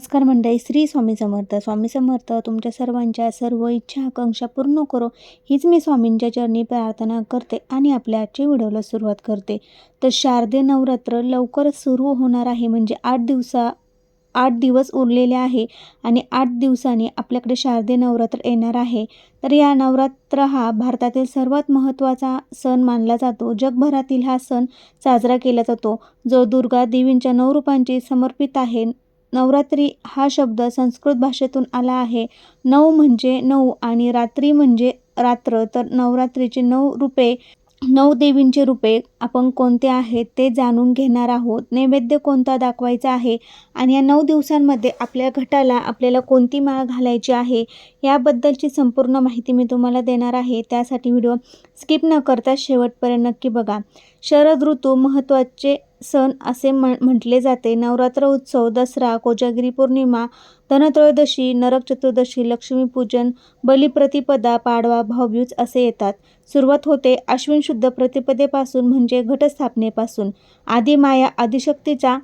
नमस्कार मंडळी श्री स्वामी समर्थ. स्वामी समर्थ तुमच्या सर्वांच्या सर्व इच्छा आकांक्षा पूर्ण करो. हीच मी स्वामींच्या चरणी प्रार्थना करते आणि आपल्या आजच्या व्हिडिओला सुरुवात करते. तर शारदीय नवरात्र लवकरच सुरू होणार आहे. म्हणजे आठ दिवसा आठ दिवस उरलेले आहे आणि आठ दिवसांनी आपल्याकडे शारदीय नवरात्र येणार आहे. तर या नवरात्र हा भारतातील सर्वात महत्त्वाचा सण मानला जातो. जगभरातील हा सण साजरा केला जातो. जो दुर्गा देवींच्या नऊ रूपांची समर्पित आहे. नवरात्री हा शब्द संस्कृत भाषेतून आला आहे. नऊ म्हणजे नऊ आणि रात्री म्हणजे रात्र. तर नवरात्रीचे नऊ रूपे नऊ देवींचे रूपे आपण कोणते आहेत ते जाणून घेणार आहोत. नैवेद्य कोणता दाखवायचा आहे आणि या नऊ दिवसांमध्ये आपल्या घटाला आपल्याला कोणती माळ घालायची आहे याबद्दलची संपूर्ण माहिती मी तुम्हाला देणार आहे. त्यासाठी व्हिडिओ स्किप न करता शेवटपर्यंत नक्की बघा. शरद ऋतू महत्त्वाचे सण असे म्हण म्हटले जाते. नवरात्र उत्सव दसरा कोजागिरी पौर्णिमा धनत्रयोदशी नरक चतुर्दशी लक्ष्मीपूजन बलिप्रतिपदा पाडवा भाऊबीज असे येतात. सुरुवात होते अश्विन शुद्ध प्रतिपदेपासून म्हणजे घटस्थापनेपासून. आदिमाया आदिशक्तीचा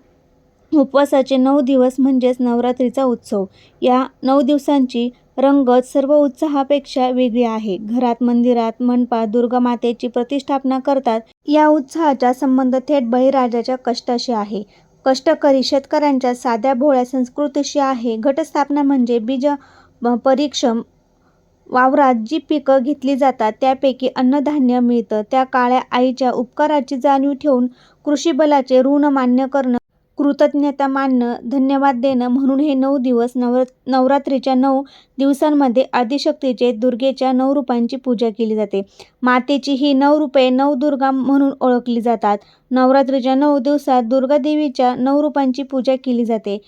उपवासाचे नऊ दिवस म्हणजेच नवरात्रीचा उत्सव. या नऊ दिवसांची रंगत सर्व उत्साहापेक्षा वेगळी आहे. घरात मंदिरात मनपा दुर्गा मातेची प्रतिष्ठापना करतात. या उत्साहाचा संबंध थेट बळीराजाच्या कष्टाशी आहे. कष्टकरी शेतकऱ्यांच्या साध्या भोळ्या संस्कृतीशी आहे. घटस्थापना म्हणजे बीज परीक्षम वावरात जी पिकं घेतली जातात त्यापैकी अन्नधान्य मिळतं. त्या काळ्या आईच्या उपकाराची जाणीव ठेवून कृषी बलाचे ऋण मान्य करणं कृतज्ञता मानणं धन्यवाद देणं म्हणून हे नऊ दिवस नवर नवरात्रीच्या नऊ दिवसांमध्ये आदिशक्तीचे दुर्गेच्या नऊ रूपांची पूजा केली जाते. मातेची ही नऊ रूपे नवदुर्गा म्हणून ओळखली जातात. नवरात्रीच्या नऊ दिवसात दुर्गादेवीच्या नऊ रूपांची पूजा केली जाते.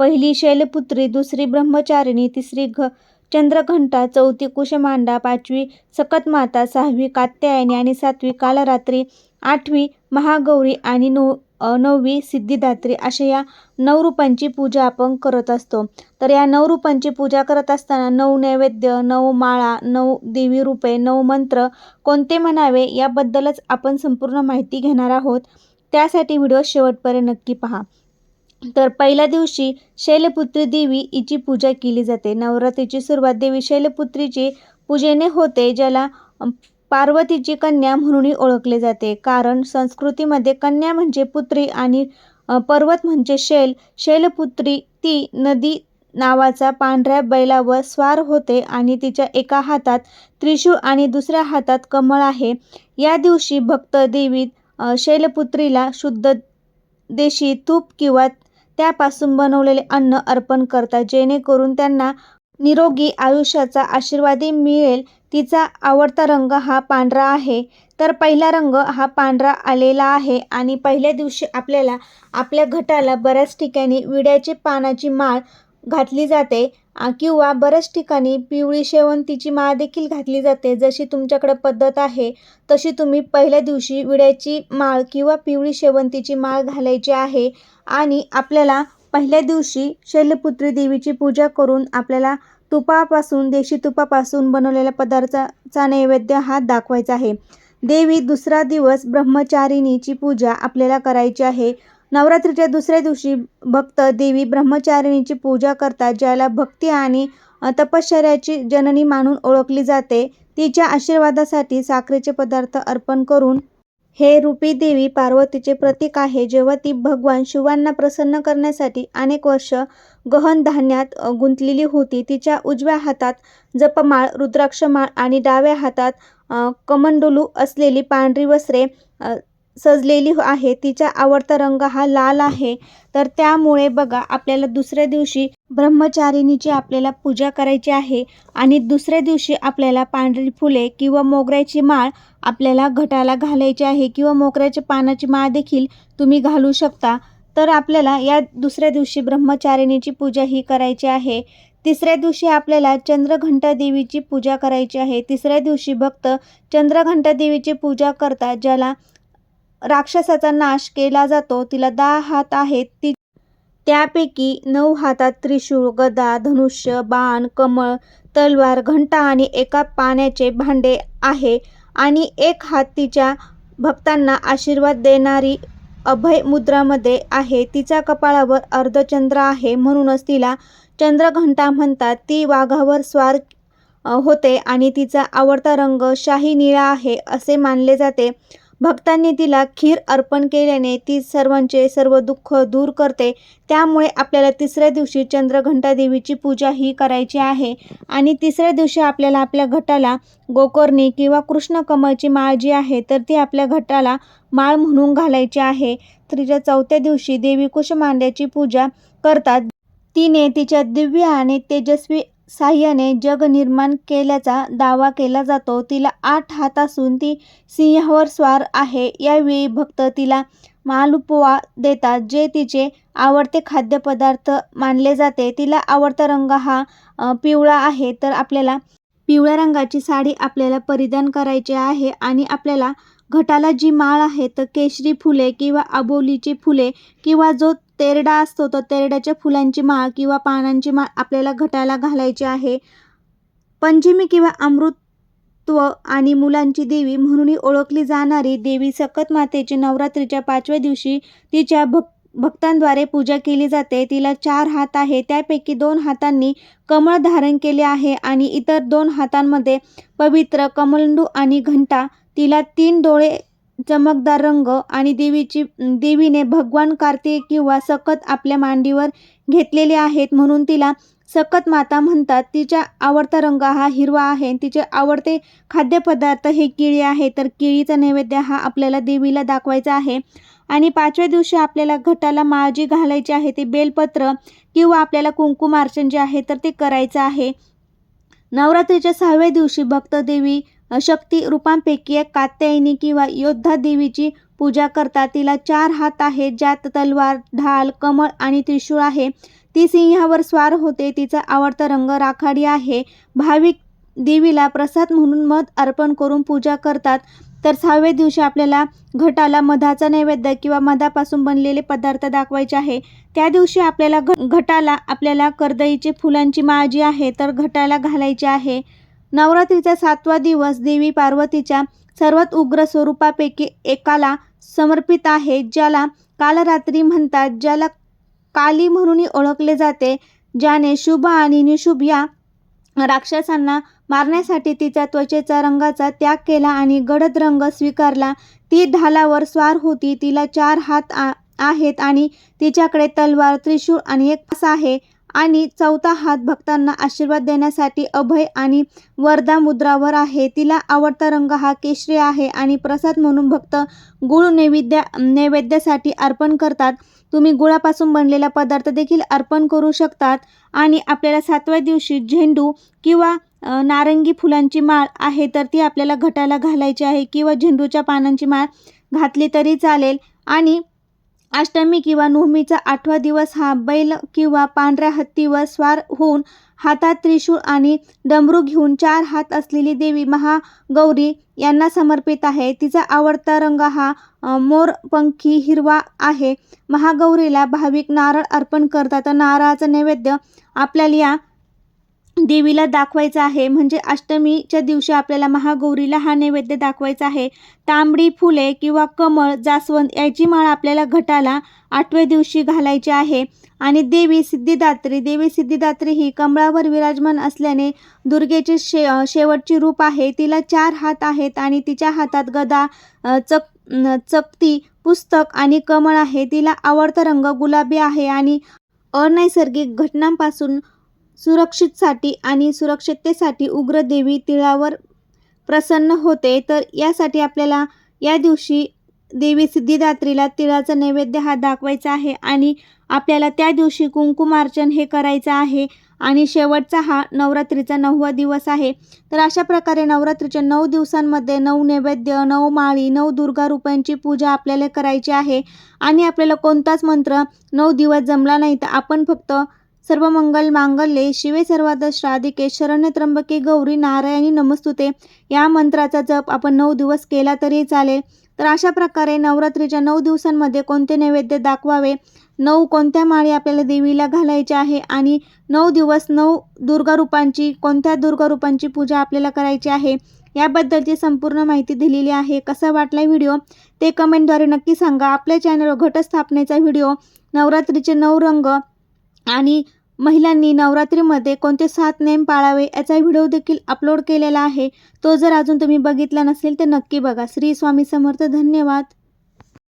पहिली शैलपुत्री दुसरी ब्रह्मचारिणी तिसरी घ चंद्रघंटा चौथी कुशमांडा पाचवी सकतमाता सहावी कात्यायनी आणि सातवी कालरात्री आठवी महागौरी आणि नऊ नववी सिद्धिदात्री अशा या नऊ रूपांची पूजा आपण करत असतो. तर या नऊ रूपांची पूजा करत असताना नऊ नैवेद्य नऊ माळा नऊ देवी रूपे नऊ मंत्र कोणते म्हणावे याबद्दलच आपण संपूर्ण माहिती घेणार आहोत. त्यासाठी व्हिडिओ शेवटपर्यंत नक्की पहा. तर पहिल्या दिवशी शैलपुत्री देवी हिची पूजा केली जाते. नवरात्रीची सुरुवात देवी शैलपुत्रीची पूजेने होते ज्याला पार्वतीची कन्या म्हणूनही ओळखले जाते. कारण संस्कृतीमध्ये कन्या म्हणजे पुत्री आणि पर्वत म्हणजे शैल. शैलपुत्री ती नदी नावाचा पांढऱ्या बैलावर स्वार होते आणि तिच्या एका हातात त्रिशूळ आणि दुसऱ्या हातात कमळ आहे. या दिवशी भक्त देवी शैलपुत्रीला शुद्ध देशी तूप किंवा त्यापासून बनवलेले अन्न अर्पण करतात. जेणेकरून त्यांना निरोगी आयुष्याचा आशीर्वादही मिळेल. तिचा आवडता रंग हा पांढरा आहे. तर पहिला रंग हा पांढरा आलेला आहे आणि पहिल्या दिवशी आपल्याला आपल्या घटाला बऱ्याच ठिकाणी विड्याची पानाची माळ घातली जाते किंवा बऱ्याच ठिकाणी पिवळी शेवंतीची माळ देखील घातली जाते. जशी तुमच्याकडे पद्धत आहे तशी तुम्ही पहिल्या दिवशी विड्याची माळ किंवा पिवळी शेवंतीची माळ घालायची आहे आणि आपल्याला पहिल्या दिवशी शैलपुत्री देवीची पूजा करून आपल्याला तुपापासून देशी तुपापासून बनवलेल्या पदार्थाचा नैवेद्य हा दाखवायचा आहे. देवी दुसरा दिवस ब्रह्मचारिणीची पूजा आपल्याला करायची आहे. नवरात्रीच्या दुसऱ्या दिवशी भक्त देवी ब्रह्मचारिणीची पूजा करतात ज्याला भक्ती आणि तपश्चर्याची जननी मानून ओळखली जाते. तिच्या आशीर्वादासाठी साखरेचे पदार्थ अर्पण करून हे रूपी देवी पार्वतीचे प्रतीक आहे. जेव्हा ती भगवान शिवांना प्रसन्न करण्यासाठी अनेक वर्ष गहन धान्यात गुंतलेली होती तिच्या उजव्या हातात जपमाळ रुद्राक्षमाळ आणि डाव्या हातात कमंडलू असलेली पांढरी वस्त्रे सजलेली आहे. तिचा आवडता रंग हा लाल आहे. तर त्यामुळे बघा आपल्याला दुसऱ्या दिवशी ब्रह्मचारिणीची आपल्याला पूजा करायची आहे आणि दुसऱ्या दिवशी आपल्याला पांढरी फुले किंवा मोगऱ्याची माळ आपल्याला घटाला घालायची आहे किंवा मोगऱ्याच्या पानाची माळ देखील तुम्ही घालू शकता. तर आपल्याला या दुसऱ्या दिवशी ब्रह्मचारिणीची पूजा ही करायची आहे. तिसऱ्या दिवशी आपल्याला चंद्रघंटा देवीची पूजा करायची आहे. तिसऱ्या दिवशी भक्त चंद्रघंटा देवीची पूजा करतात ज्याला राक्षसाचा नाश केला जातो. तिला दहा हात आहेत. ती त्यापैकी नऊ हातात त्रिशूळ गदा धनुष्य बाण कमळ तलवार घंटा आणि एका पाण्याचे भांडे आहे आणि एक हात तिच्या भक्तांना आशीर्वाद देणारी अभय मुद्रामध्ये आहे. तिच्या कपाळावर अर्धचंद्र आहे. म्हणूनच तिला चंद्रघंटा म्हणतात. ती वाघावर स्वार होते आणि तिचा आवडता रंग शाही निळा आहे असे मानले जाते. भक्तांनी तिला खीर अर्पण केल्याने ती सर्वांचे सर्व दुःख दूर करते. त्यामुळे आपल्याला तिसऱ्या दिवशी चंद्रघंटा देवीची पूजा ही करायची आहे आणि तिसऱ्या दिवशी आपल्याला आपल्या घटाला गोकर्णी किंवा कृष्ण कमळची माळ जी आहे तर ती आपल्या घटाला माळ म्हणून घालायची आहे. तिच्या चौथ्या दिवशी देवी कुशमांड्याची पूजा करतात. तिने तिच्या दिव्य आणि तेजस्वी साह्याने जग निर्माण केल्याचा दावा केला जातो. तिला आठ हात असून ती सिंहावर स्वार आहे. यावेळी भक्त तिला मालपुआ देतात जे तिचे आवडते खाद्यपदार्थ मानले जाते. तिला आवडता रंग हा पिवळा आहे. तर आपल्याला पिवळ्या रंगाची साडी आपल्याला परिधान करायची आहे आणि आपल्याला घटाला जी माळ आहे तर केशरी फुले किंवा अबोलीची फुले किंवा जो तेरडा असतो तर तेरड्याच्या फुलांची माळ किंवा पानांची माळ आपल्याला घटाला घालायची आहे. पंचमी किंवा अमृतत्व आणि मुलांची देवी म्हणूनही ओळखली जाणारी देवी सकत मातेची नवरात्रीच्या पाचव्या दिवशी तिच्या भक् भक्तांद्वारे पूजा केली जाते. तिला चार हात आहे त्यापैकी दोन हातांनी कमळ धारण केले आहे आणि इतर दोन हातांमध्ये पवित्र कमलंडू आणि घंटा. तिला तीन डोळे चमकदार रंग आणि देवीची देवीने भगवान कार्तिक किंवा सकत आपल्या मांडीवर घेतलेले आहेत म्हणून तिला सकत माता म्हणतात. तिचा आवडता रंग हा हिरवा आहे. तिचे आवडते खाद्यपदार्थ हे केळी आहे. तर केळीचा नैवेद्य हा आपल्याला देवीला दाखवायचा आहे. आणि पाचव्या दिवशी आपल्याला घटाला माळ जी घालायची आहे. ते बेलपत्र किंवा आपल्याला कुंकुमार्चन जे आहे तर ते करायचं आहे. नवरात्रीच्या सहाव्या दिवशी भक्त देवी शक्ती रूपांपैकी एक कात्यायनी किंवा योद्धा देवीची पूजा करतात. तिला चार हात आहेत ज्यात तलवार ढाल कमळ आणि त्रिशूळ आहे. ती सिंहावर स्वार होते. तिचा आवडता रंग राखाडी आहे. भाविक देवीला प्रसाद म्हणून मध अर्पण करून पूजा करतात. तर सहाव्या दिवशी आपल्याला घटाला मधाचा नैवेद्य किंवा मधापासून बनलेले पदार्थ दाखवायचे आहे. त्या दिवशी आपल्याला घ घटाला आपल्याला कर्दईचे फुलांची माळ जी आहे तर घटाला घालायची आहे. नवरात्रीचा सातवा दिवस देवी पार्वतीच्या सर्वात उग्र स्वरूपापैकी एकाला समर्पित आहे ज्याला कालरात्री म्हणतात ज्याला काली म्हणूनही ओळखले जाते ज्याने शुभ आणि निशुभ या राक्षसांना मारण्यासाठी तिच्या त्वचेचा रंगाचा त्याग केला आणि गडद रंग स्वीकारला. ती ढालावर स्वार होती तिला चार हात आ आहेत आणि तिच्याकडे तलवार त्रिशूळ आणि एक फास आहे. आणि चौथा हात भक्तांना आशीर्वाद देण्यासाठी अभय आणि वरदा मुद्रावर आहे. तिला आवडता रंग हा केशरी आहे आणि प्रसाद म्हणून भक्त गुळ नैवेद्य नैवेद्यासाठी अर्पण करतात. तुम्ही गुळापासून बनलेला पदार्थ देखील अर्पण करू शकतात आणि आपल्याला सातव्या दिवशी झेंडू किंवा नारंगी फुलांची माळ आहे तर ती आपल्याला घटाला घालायची आहे किंवा झेंडूच्या पानांची माळ घातली तरी चालेल. आणि अष्टमी किंवा नवमीचा आठवा दिवस हा बैल किंवा पांढऱ्या हत्तीवर स्वार होऊन हातात त्रिशूळ आणि डमरू घेऊन चार हात असलेली देवी महागौरी यांना समर्पित आहे. तिचा आवडता रंग हा मोरपंखी हिरवा आहे. महागौरीला भाविक नारळ अर्पण करतात. नारळाचं नारळाचा नैवेद्य आपल्याला या देवीला दाखवायचं आहे. म्हणजे अष्टमीच्या दिवशी आपल्याला महागौरीला हा नैवेद्य दाखवायचा आहे. तांबडी फुले किंवा कमळ जास्वंद याची माळ आपल्याला घटाला आठव्या दिवशी घालायची आहे. आणि देवी सिद्धिदात्री देवी सिद्धिदात्री ही कमळावर विराजमान असल्याने दुर्गेचे शे शेवटचे रूप आहे. तिला चार हात आहेत आणि तिच्या हातात गदा चक चकती पुस्तक आणि कमळ आहे. तिला आवडता रंग गुलाबी आहे आणि अनैसर्गिक घटनांपासून सुरक्षितसाठी आणि सुरक्षिततेसाठी उग्र देवी तिळावर प्रसन्न होते तर यासाठी आपल्याला या दिवशी देवी सिद्धिदात्रीला तिळाचा नैवेद्य हा दाखवायचा आहे आणि आपल्याला त्या दिवशी कुंकुमार्चन हे करायचं आहे आणि शेवटचा हा नवरात्रीचा नववा दिवस आहे. तर अशा प्रकारे नवरात्रीच्या नऊ दिवसांमध्ये नऊ नैवेद्य नऊ माळी नऊ दुर्गा रुपयांची पूजा आपल्याला करायची आहे. आणि आपल्याला कोणताच मंत्र नऊ दिवस जमला नाही तर आपण फक्त सर्व मंगल मांगल्ये शिवे सर्वाद श्राधिके शरण्य त्र्यंबके गौरी नारायणी नमस्तुते. या मंत्राचा जप आपण नऊ दिवस केला तरी चालेल. तर अशा प्रकारे नवरात्रीच्या नऊ दिवसांमध्ये कोणते नैवेद्य दाखवावे? नऊ कोणत्या माळी आपल्याला देवीला घालायच्या आहे? आणि नऊ दिवस नऊ दुर्गारूपांची कोणत्या दुर्गारूपांची पूजा आपल्याला करायची आहे? याबद्दलची संपूर्ण माहिती दिलेली आहे. कसा वाटला व्हिडिओ? ते कमेंटद्वारे नक्की सांगा. आपल्या चॅनलवर घटस्थापनेचा व्हिडिओ नवरात्रीचे नऊ रंग आणि महिलांनी नवरात्रीमध्ये कोणते सात नेम पाळावे याचा व्हिडिओ देखील अपलोड केलेला आहे. तो जर अजून तुम्ही बघितला नसेल तर नक्की बघा. श्री स्वामी समर्थ धन्यवाद.